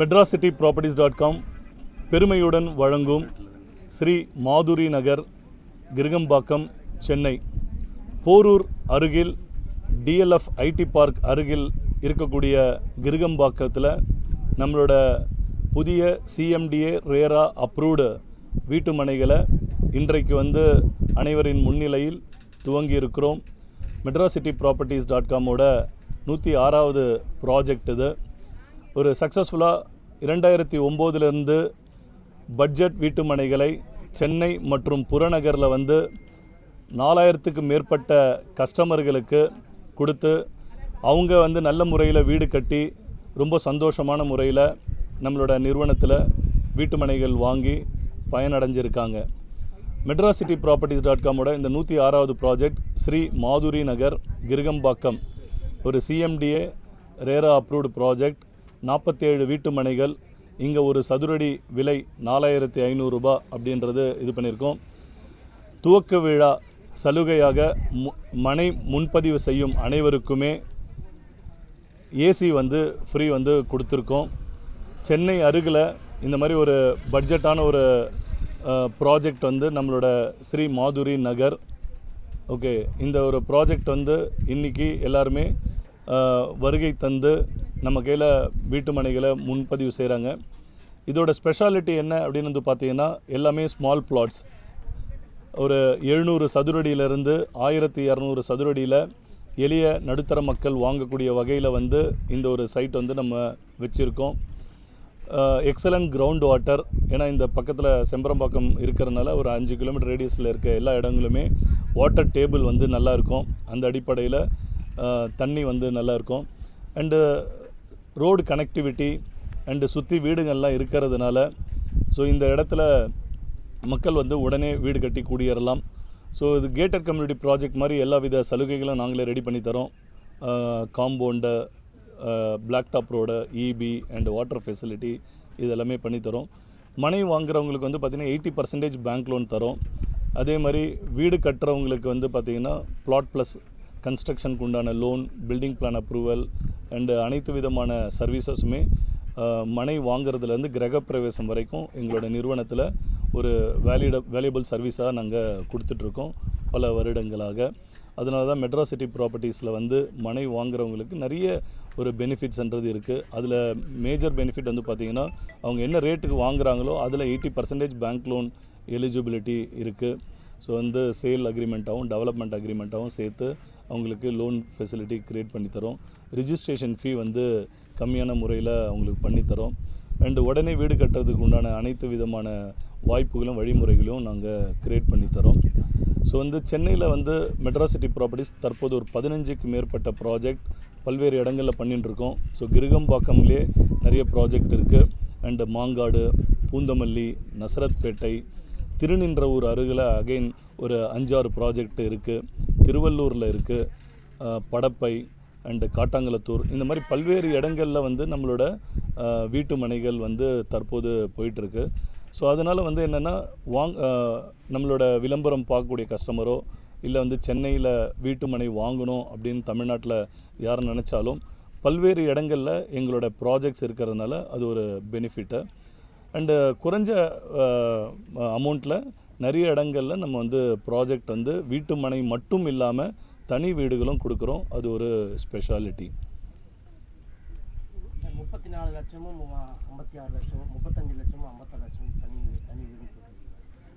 Madras city properties dot com பெருமையுடன் வழங்கும் ஸ்ரீ மாதுரி நகர் கிருகம்பாக்கம் சென்னை. போரூர் அருகில் டிஎல்எஃப் ஐடி பார்க் அருகில் இருக்கக்கூடிய கிருகம்பாக்கத்தில் நம்மளோட புதிய சிஎம்டிஏ ரேரா அப்ரூவ்டு வீட்டு மனைகளை இன்றைக்கு வந்து அனைவரின் முன்னிலையில் துவங்கி இருக்கிறோம். மெட்ராஸ் சிட்டி ப்ராப்பர்ட்டிஸ் டாட் காமோட நூற்றி ஆறாவது ப்ராஜெக்ட் இது. ஒரு சக்ஸஸ்ஃபுல்லாக இரண்டாயிரத்தி ஒம்போதுலேருந்து பட்ஜெட் வீட்டுமனைகளை சென்னை மற்றும் புறநகரில் வந்து நாலாயிரத்துக்கு மேற்பட்ட கஸ்டமர்களுக்கு கொடுத்து அவங்க வந்து நல்ல முறையில் வீடு கட்டி ரொம்ப சந்தோஷமான முறையில் நம்மளோட நிறுவனத்தில் வீட்டுமனைகள் வாங்கி பயனடைஞ்சிருக்காங்க. மெட்ராஸ் சிட்டி ப்ராப்பர்ட்டிஸ் டாட் காமோட இந்த நூற்றி ஆறாவது ப்ராஜெக்ட் ஸ்ரீ மாதுரி நகர் கிருகம்பாக்கம் ஒரு சிஎம்டிஏ ரேரா அப்ரூவ்டு ப்ராஜெக்ட் நாற்பத்தேழு வீட்டு மனைகள் இங்கே ஒரு சதுரடி விலை நாலாயிரத்தி ஐநூறுரூபா அப்படின்றது இது பண்ணியிருக்கோம். துவக்க விழா சலுகையாக மு- மனை முன்பதிவு செய்யும் அனைவருக்குமே ஏசி வந்து ஃப்ரீ வந்து கொடுத்துருக்கோம். சென்னை அருகில் இந்த மாதிரி ஒரு பட்ஜெட்டான ஒரு ப்ராஜெக்ட் வந்து நம்மளோட ஸ்ரீ மாதுரி நகர். ஓகே இந்த ஒரு ப்ராஜெக்ட் வந்து இன்றைக்கி எல்லாருமே வருகை தந்து நம்ம கையில் வீட்டு மனைகளை முன்பதிவு செய்கிறாங்க இதோட ஸ்பெஷாலிட்டி என்ன அப்படின்னு வந்து பார்த்தீங்கன்னா எல்லாமே ஸ்மால் பிளாட்ஸ் ஒரு எழுநூறு சதுரடியிலிருந்து ஆயிரத்தி இரநூறு சதுரடியில் எளிய நடுத்தர மக்கள் வாங்கக்கூடிய வகையில் வந்து இந்த ஒரு சைட் வந்து நம்ம வச்சுருக்கோம். எக்ஸலண்ட் கிரவுண்ட் வாட்டர் ஏன்னா இந்த பக்கத்தில் செம்பரம்பாக்கம் இருக்கிறதுனால ஒரு அஞ்சு கிலோமீட்டர் ரேடியஸில் இருக்க எல்லா இடங்களுமே வாட்டர் டேபிள் வந்து நல்லாயிருக்கும் அந்த அடிப்படையில் தண்ணி வந்து நல்லாயிருக்கும் அண்டு ரோடு கனெக்டிவிட்டி அண்டு சுற்றி வீடுங்கள்லாம் இருக்கிறதுனால ஸோ இந்த இடத்துல மக்கள் வந்து உடனே வீடு கட்டி குடியேறலாம். ஸோ இது கேட்டட் கம்யூனிட்டி ப்ராஜெக்ட் மாதிரி எல்லா வித சலுகைகளும் நாங்களே ரெடி பண்ணி தரோம். Compound block top road EB and water facility இது எல்லாமே பண்ணி தரோம். மனை வாங்குறவங்களுக்கு வந்து பார்த்திங்கன்னா எயிட்டி பர்சன்டேஜ் பேங்க் லோன் தரோம். அதே மாதிரி வீடு கட்டுறவங்களுக்கு வந்து பார்த்திங்கன்னா ப்ளாட் ப்ளஸ் கன்ஸ்ட்ரக்ஷனுக்கு உண்டான loan building plan approval and அனைத்து விதமான சர்வீசஸுமே மனை வாங்குறதுலேருந்து கிரகப்பிரவேசம் வரைக்கும் எங்களோட நிறுவனத்தில் ஒரு வேலிட வேல்யூபிள் சர்வீஸாக நாங்கள் கொடுத்துட்ருக்கோம் பல வருடங்களாக. அதனால தான் மெட்ராஸ் சிட்டி ப்ராப்பர்ட்டிஸில் வந்து மனை வாங்குறவங்களுக்கு நிறைய ஒரு பெனிஃபிட்ஸ்ன்றது இருக்குது அதில் மேஜர் பெனிஃபிட் வந்து பார்த்திங்கன்னா அவங்க என்ன ரேட்டுக்கு வாங்குறாங்களோ அதில் eighty percentage bank loan eligibility இருக்குது ஸோ வந்து சேல் அக்ரிமெண்ட்டாகவும் டெவலப்மெண்ட் அக்ரிமெண்ட்டாகவும் சேர்த்து அவங்களுக்கு லோன் ஃபெசிலிட்டி க்ரியேட் பண்ணி தரோம். ரிஜிஸ்ட்ரேஷன் ஃபீ வந்து கம்மியான முறையில் அவங்களுக்கு பண்ணித்தரோம் அண்டு உடனே வீடு கட்டுறதுக்கு உண்டான அனைத்து விதமான வாய்ப்புகளும் வழிமுறைகளும் நாங்கள் க்ரியேட் பண்ணி தரோம். ஸோ வந்து சென்னையில் வந்து மெட்ராசிட்டி ப்ராப்பர்ட்டிஸ் தற்போது ஒரு பதினஞ்சுக்கு மேற்பட்ட ப்ராஜெக்ட் பல்வேறு இடங்களில் பண்ணிட்டுருக்கோம் ஸோ கிருகம்பாக்கம்லேயே நிறைய ப்ராஜெக்ட் இருக்குது அண்டு மாங்காடு பூந்தமல்லி நசரத்பேட்டை திருநின்றவூர் அருகில் அகைன் ஒரு அஞ்சாறு ப்ராஜெக்ட் இருக்குது திருவள்ளூரில் இருக்குது படப்பை அண்டு காட்டாங்குளத்தூர் இந்த மாதிரி பல்வேறு இடங்களில் வந்து நம்மளோட வீட்டு மனைகள் வந்து தற்போது போயிட்டுருக்கு. ஸோ அதனால் வந்து என்னென்னா வாங் நம்மளோட விளம்பரம் பார்க்கக்கூடிய கஸ்டமரோ இல்லை வந்து சென்னையில் வீட்டு மனை வாங்கணும் அப்படின்னு தமிழ்நாட்டில் யார் நினச்சாலும் பல்வேறு இடங்களில் எங்களோட ப்ராஜெக்ட்ஸ் இருக்கிறதுனால அது ஒரு பெனிஃபிட்டு. அண்டு குறைஞ்ச அமௌண்ட்டில் நிறைய இடங்களில் நம்ம வந்து ப்ராஜெக்ட் வந்து வீட்டு மனை மட்டும் இல்லாமல் தனி வீடுகளும் கொடுக்குறோம். அது ஒரு ஸ்பெஷாலிட்டி முப்பத்தி நாலு லட்சமும் ஐம்பத்தி ஆறு லட்சமும் முப்பத்தஞ்சு லட்சமும் ஐம்பத்தாறு லட்சமும் தனி தனி வீடு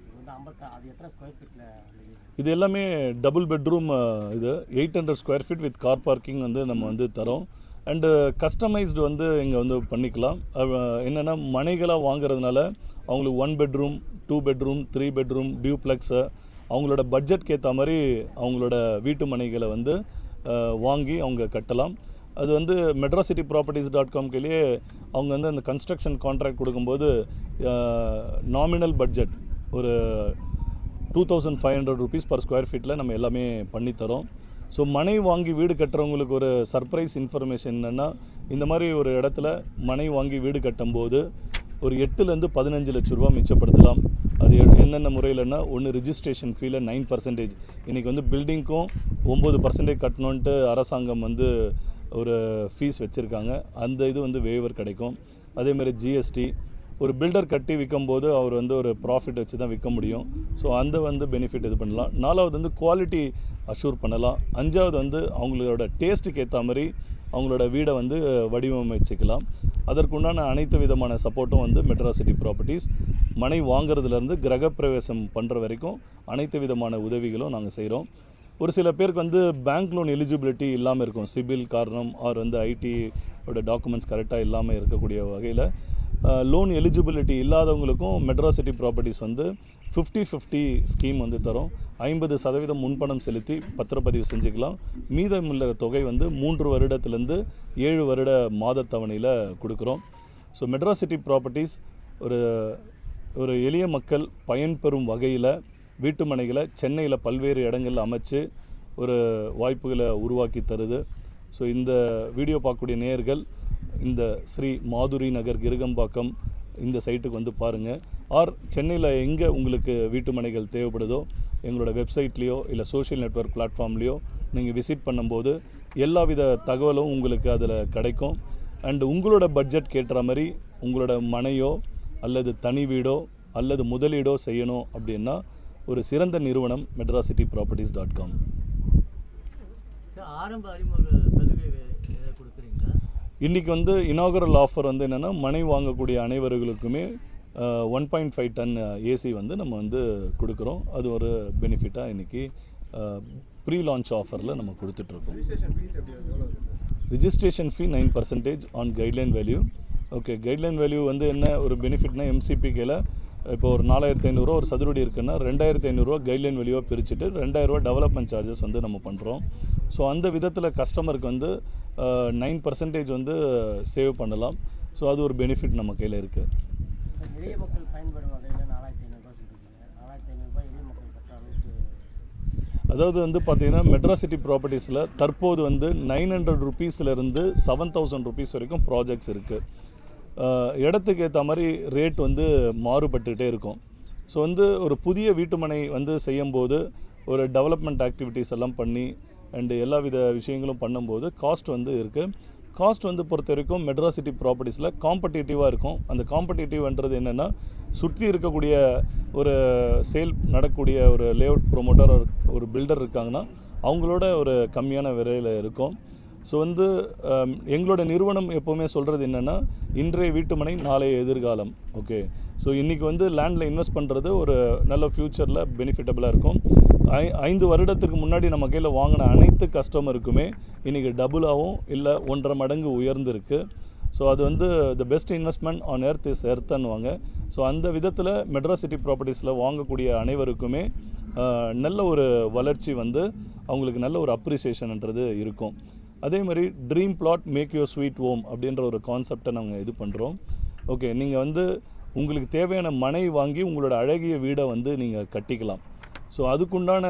இது வந்து ஐம்பத்தா அது எத்தனை ஸ்கொயர் ஃபீட்டில் இது எல்லாமே டபுள் பெட்ரூம் இது eight hundred square feet with car parking வந்து நம்ம வந்து தரோம். அண்டு கஸ்டமைஸ்டு வந்து இங்கே வந்து பண்ணிக்கலாம். என்னென்னா மனைகளாக வாங்குறதுனால அவங்களுக்கு one bedroom two bedroom three bedroom duplex அவங்களோட பட்ஜெட்க்கு ஏற்ற மாதிரி அவங்களோட வீட்டு மனைகளை வந்து வாங்கி அவங்க கட்டலாம். அது வந்து மெட்ராஸ் சிட்டி ப்ராப்பர்ட்டிஸ் டாட் காம்கிலேயே அவங்க வந்து அந்த கன்ஸ்ட்ரக்ஷன் கான்ட்ராக்ட் கொடுக்கும்போது நாமினல் பட்ஜெட் ஒரு two thousand five hundred rupees per square ஃபீட்டில் நம்ம எல்லாமே பண்ணித்தரோம் ஸோ மனை வாங்கி வீடு கட்டுறவங்களுக்கு ஒரு சர்ப்ரைஸ் இன்ஃபர்மேஷன் என்னென்னா இந்த மாதிரி ஒரு இடத்துல மனை வாங்கி வீடு கட்டும்போது ஒரு எட்டுலேருந்து பதினஞ்சு லட்ச ரூபா மிச்சப்படுத்தலாம். அது எ- என்னென்ன முறையிலன்னா ஒன்று ரிஜிஸ்ட்ரேஷன் ஃபீல நைன் பர்சன்டேஜ் இன்றைக்கி வந்து பில்டிங்க்கும் ஒம்பது பர்சன்டேஜ் கட்டணுன்ட்டு அரசாங்கம் வந்து ஒரு ஃபீஸ் வச்சுருக்காங்க. அந்த இது வந்து வேவர் கிடைக்கும். அதேமாதிரி ஜிஎஸ்டி ஒரு பில்டர் கட்டி விற்கும்போது அவர் வந்து ஒரு ப்ராஃபிட் வச்சு தான் விற்க முடியும். ஸோ அந்த வந்து பெனிஃபிட் இது பண்ணலாம். நாலாவது வந்து குவாலிட்டி அஷூர் பண்ணலாம். அஞ்சாவது வந்து அவங்களோட டேஸ்ட்டுக்கு ஏற்ற மாதிரி அவங்களோட வீடை வந்து வடிவமைச்சிக்கலாம். அதற்குண்டான அனைத்து விதமான சப்போர்ட்டும் வந்து மெட்ராசிட்டி ப்ராப்பர்ட்டிஸ் மனை வாங்குறதுலேருந்து கிரகப்பிரவேசம் பண்ணுற வரைக்கும் அனைத்து விதமான உதவிகளும் நாங்கள் செய்கிறோம் ஒரு சில பேருக்கு வந்து பேங்க் லோன் எலிஜிபிலிட்டி இல்லாமல் இருக்கும். சிபில் காரணம் ஆர் வந்து ஐடியோட டாக்குமெண்ட்ஸ் கரெக்டாக இல்லாமல் இருக்கக்கூடிய வகையில் லோன் எலிஜிபிலிட்டி இல்லாதவங்களுக்கும் மெட்ராசிட்டி ப்ராப்பர்ட்டிஸ் வந்து ஃபிஃப்டி ஃபிஃப்டி ஸ்கீம் வந்து தரும். ஐம்பது சதவீதம் முன்பணம் செலுத்தி பத்திரப்பதிவு செஞ்சுக்கலாம். மீதமுள்ள தொகை வந்து மூன்று வருடத்துலேருந்து ஏழு வருட மாதத்தவணையில் கொடுக்குறோம். ஸோ மெட்ராசிட்டி ப்ராப்பர்ட்டிஸ் ஒரு ஒரு எளிய மக்கள் பயன்பெறும் வகையில் வீட்டு மனைகளை சென்னையில் பல்வேறு இடங்களில் அமைச்சு ஒரு வாய்ப்புகளை உருவாக்கி தருது. ஸோ இந்த வீடியோ பார்க்கக்கூடிய நேயர்கள் இந்த ஸ்ரீ மாதுரி நகர் கிருகம்பாக்கம் இந்த சைட்டுக்கு வந்து பாருங்கள் ஆர் சென்னையில் எங்கே உங்களுக்கு வீட்டு மனைகள் தேவைப்படுதோ எங்களோட வெப்சைட்லேயோ இல்லை சோஷியல் நெட்வொர்க் பிளாட்ஃபார்ம்லேயோ நீங்கள் விசிட் பண்ணும்போது எல்லா வித தகவலும் உங்களுக்கு அதில் கிடைக்கும். அண்டு உங்களோட பட்ஜெட் கேட்டுற மாதிரி உங்களோட மனையோ அல்லது தனி வீடோ அல்லது முதலீடோ செய்யணும் அப்படின்னா ஒரு சிறந்த நிறுவனம் மெட்ராசிட்டி ப்ராப்பர்ட்டிஸ் டாட் காம் ஆரம்ப அறிமுக இன்றைக்கி வந்து இனாகரல் ஆஃபர் வந்து என்னென்னா மனை வாங்கக்கூடிய அனைவர்களுக்குமே one point five ton AC வந்து நம்ம வந்து கொடுக்குறோம். அது ஒரு பெனிஃபிட்டாக இன்றைக்கி ப்ரீ லான்ச் ஆஃபரில் நம்ம கொடுத்துட்ருக்கோம். Registration fee nine percentage on guideline value okay guideline value வந்து என்ன ஒரு பெனிஃபிட்னா எம்சிபிக்கில் இப்போ ஒரு நாலாயிரத்தி ஐநூறுரூவா ஒரு சதுரடி இருக்குன்னா ரெண்டாயிரத்தி ஐநூறுரூவா கைட்லைன் வேல்யூவாக பிரிச்சுட்டு ரெண்டாயிரரூவா டெவலப்மெண்ட் சார்ஜஸ் வந்து நம்ம பண்ணுறோம் ஸோ அந்த விதத்தில் கஸ்டமருக்கு வந்து நைன் பர்சன்டேஜ் வந்து சேவ் பண்ணலாம். ஸோ அது ஒரு பெனிஃபிட் நம்ம கையில் இருக்குது அதாவது வந்து பார்த்தீங்கன்னா மெட்ராசிட்டி ப்ராப்பர்ட்டிஸில் தற்போது வந்து நைன் ஹண்ட்ரட் ருபீஸ்லேருந்து செவன் தௌசண்ட் ருபீஸ் வரைக்கும் ப்ராஜெக்ட்ஸ் இருக்குது இடத்துக்கு ஏற்ற மாதிரி ரேட் வந்து மாறுபட்டுகிட்டே இருக்கும். ஸோ வந்து ஒரு புதிய வீட்டுமனை வந்து செய்யும்போது ஒரு டெவலப்மெண்ட் ஆக்டிவிட்டீஸ் எல்லாம் பண்ணி அண்டு எல்லா வித விஷயங்களும் பண்ணும்போது காஸ்ட் வந்து இருக்குது காஸ்ட் வந்து பொறுத்த வரைக்கும் மெட்ராசிட்டி ப்ராப்பர்ட்டிஸில் காம்படிட்டிவாக இருக்கும். அந்த காம்படிட்டிவ்ன்றது என்னென்னா சுற்றி இருக்கக்கூடிய ஒரு சேல் நடக்கக்கூடிய ஒரு லேஅவுட் ப்ரொமோட்டர் ஒரு பில்டர் இருக்காங்கன்னா அவங்களோட ஒரு கம்மியான விலையில் இருக்கும். ஸோ வந்து um, எங்களோட நிறுவனம் எப்போவுமே சொல்கிறது என்னென்னா இன்றைய வீட்டுமனை நாளைய எதிர்காலம். ஓகே ஸோ இன்றைக்கி வந்து லேண்டில் இன்வெஸ்ட் பண்ணுறது ஒரு நல்ல ஃப்யூச்சரில் பெனிஃபிட்டபுளாக இருக்கும். ஐ ஐந்து வருடத்துக்கு முன்னாடி நம்ம கையில் வாங்கின அனைத்து கஸ்டமருக்குமே இன்றைக்கி டபுளாகவும் இல்லை ஒன்றரை மடங்கு உயர்ந்திருக்கு. ஸோ அது வந்து the best investment on earth is எர்த்துன்னுவாங்க so அந்த விதத்தில் மெட்ராசிட்டி ப்ராப்பர்ட்டிஸில் வாங்கக்கூடிய அனைவருக்குமே uh, நல்ல ஒரு வளர்ச்சி வந்து அவங்களுக்கு நல்ல ஒரு அப்ரிசியேஷன்ன்றது இருக்கும். அதே மாதிரி dream flat make your sweet home அப்படின்ற ஒரு கான்செப்டை நாங்கள் இது பண்ணுறோம் ஓகே நீங்கள் வந்து உங்களுக்கு தேவையான மனை வாங்கி உங்களோட அழகிய வீடை வந்து நீங்கள் கட்டிக்கலாம். ஸோ அதுக்குண்டான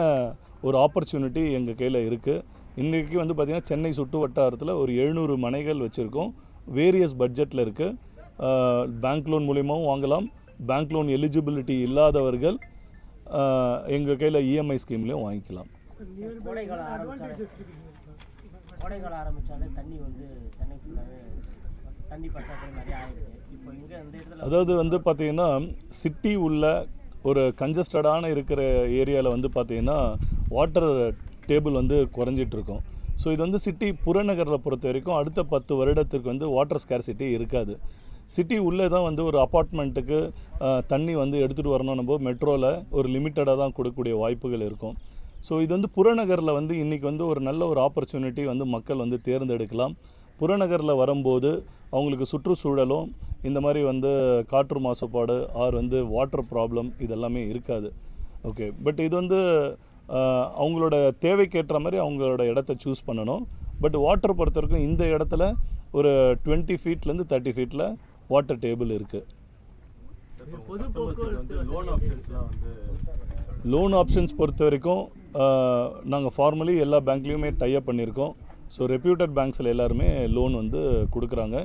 ஒரு ஆப்பர்ச்சுனிட்டி எங்கள் கையில் இருக்குது இன்றைக்கி வந்து பார்த்திங்கன்னா சென்னை சுட்டு வட்டாரத்தில் ஒரு எழுநூறு மனைகள் வச்சுருக்கோம். வேரியஸ் பட்ஜெட்டில் இருக்குது பேங்க் லோன் மூலியமாகவும் வாங்கலாம். பேங்க் லோன் எலிஜிபிலிட்டி இல்லாதவர்கள் எங்கள் கையில் இஎம்ஐ ஸ்கீம்லேயும் வாங்கிக்கலாம். கோடைக்காலம் ஆரம்பிச்சாலே தண்ணி வந்து சென்னை ஃபுல்லாகவே தண்ணி பற்றாக்குறை நிறைய ஆயிடுது இப்போ இங்கே இந்த இடத்துல அதாவது வந்து பார்த்தீங்கன்னா சிட்டி உள்ள ஒரு கஞ்சஸ்டடான இருக்கிற ஏரியாவில் வந்து பார்த்தீங்கன்னா வாட்டர் டேபிள் வந்து குறைஞ்சிட்ருக்கும். ஸோ இது வந்து சிட்டி புறநகரில் பொறுத்த வரைக்கும் அடுத்த பத்து வருடத்திற்கு வந்து வாட்டர் ஸ்கேர்சிட்டி இருக்காது. சிட்டி உள்ளே தான் வந்து ஒரு அப்பார்ட்மெண்ட்டுக்கு தண்ணி வந்து எடுத்துகிட்டு வரணும் நம்ம மெட்ரோவில் ஒரு லிமிட்டடாக தான் கொடுக்கக்கூடிய வாய்ப்புகள் இருக்கும். ஸோ இது வந்து புறநகரில் வந்து இன்றைக்கி வந்து ஒரு நல்ல ஒரு ஆப்பர்ச்சுனிட்டி வந்து மக்கள் வந்து தேர்ந்தெடுக்கலாம். புறநகரில் வரும்போது அவங்களுக்கு சுற்றுச்சூழலும் இந்த மாதிரி வந்து காற்று மாசுபாடு ஆர் வந்து வாட்டர் ப்ராப்ளம் இதெல்லாமே இருக்காது. ஓகே பட் இது வந்து அவங்களோட தேவைக்கேற்ற மாதிரி அவங்களோட இடத்த சூஸ் பண்ணணும். பட் வாட்டர் பொறுத்த வரைக்கும் இந்த இடத்துல ஒரு டுவெண்ட்டி ஃபீட்லேருந்து தேர்ட்டி ஃபீட்டில் வாட்டர் டேபிள் இருக்குது? லோன் ஆப்ஷன்ஸ் பொறுத்த வரைக்கும் நாங்கள் ஃபார்மலி எல்லா பேங்க்லேயுமே டைப் பண்ணியிருக்கோம். ஸோ ரெப்யூட்டட் பேங்க்ஸில் எல்லாருமே லோன் வந்து கொடுக்குறாங்க.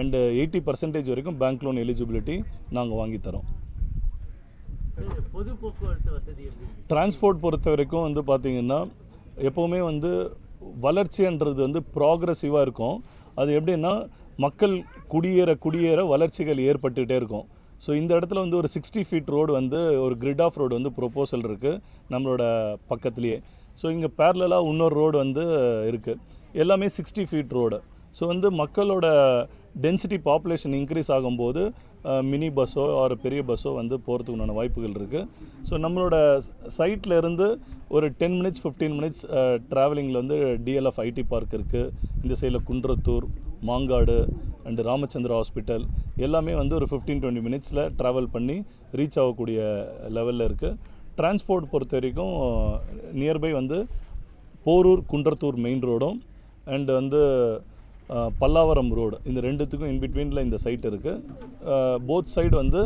அண்டு எயிட்டி பர்சன்டேஜ் வரைக்கும் பேங்க் லோன் எலிஜிபிலிட்டி நாங்கள் வாங்கி தரோம். சரி, பொது போக்குவரத்து வசதி எப்படி இருக்கு? டிரான்ஸ்போர்ட் பொறுத்த வரைக்கும் வந்து பார்த்திங்கன்னா எப்போவுமே வந்து வளர்ச்சின்றது வந்து ப்ராக்ரஸிவாக இருக்கும். அது எப்படின்னா மக்கள் குடியேற குடியேற வளர்ச்சிகள் ஏற்பட்டுகிட்டே இருக்கும். ஸோ இந்த இடத்துல வந்து ஒரு சிக்ஸ்டி ஃபீட் ரோடு வந்து ஒரு கிரிட் ஆஃப் ரோடு வந்து ப்ரொப்போசல் இருக்குது நம்மளோட பக்கத்துலேயே. ஸோ இங்கே பேரலாக இன்னொரு ரோடு வந்து இருக்குது எல்லாமே சிக்ஸ்டி ஃபீட் ரோடு ஸோ வந்து மக்களோட டென்சிட்டி பாப்புலேஷன் இன்க்ரீஸ் ஆகும்போது மினி பஸ்ஸோ ஒரு பெரிய பஸ்ஸோ வந்து போகிறதுக்கு உண்டான வாய்ப்புகள் இருக்குது ஸோ நம்மளோட சைட்டில் இருந்து ஒரு டென் மினிட்ஸ் ஃபிஃப்டீன் மினிட்ஸ் ட்ராவலிங்கில் வந்து டிஎல்எஃப் ஐடி பார்க் இருக்குது இந்த சைடில் குன்றத்தூர் மாங்காடு அண்டு ராமச்சந்திரா ஹாஸ்பிட்டல் எல்லாமே வந்து ஒரு ஃபிஃப்டீன் டுவெண்ட்டி மினிட்ஸில் ட்ராவல் பண்ணி ரீச் ஆகக்கூடிய லெவலில் இருக்குது டிரான்ஸ்போர்ட் பொறுத்த வரைக்கும் நியர்பை வந்து போரூர் குன்றத்தூர் மெயின் ரோடும் அண்டு வந்து பல்லாவரம் ரோடு இந்த ரெண்டுத்துக்கும் இன்பிட்வீனில் இந்த சைட் இருக்குது போத் சைடு வந்து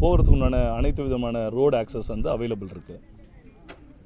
போகிறதுக்கு உண்டான அனைத்து விதமான ரோடு ஆக்சஸ் வந்து அவைலபிள் இருக்குது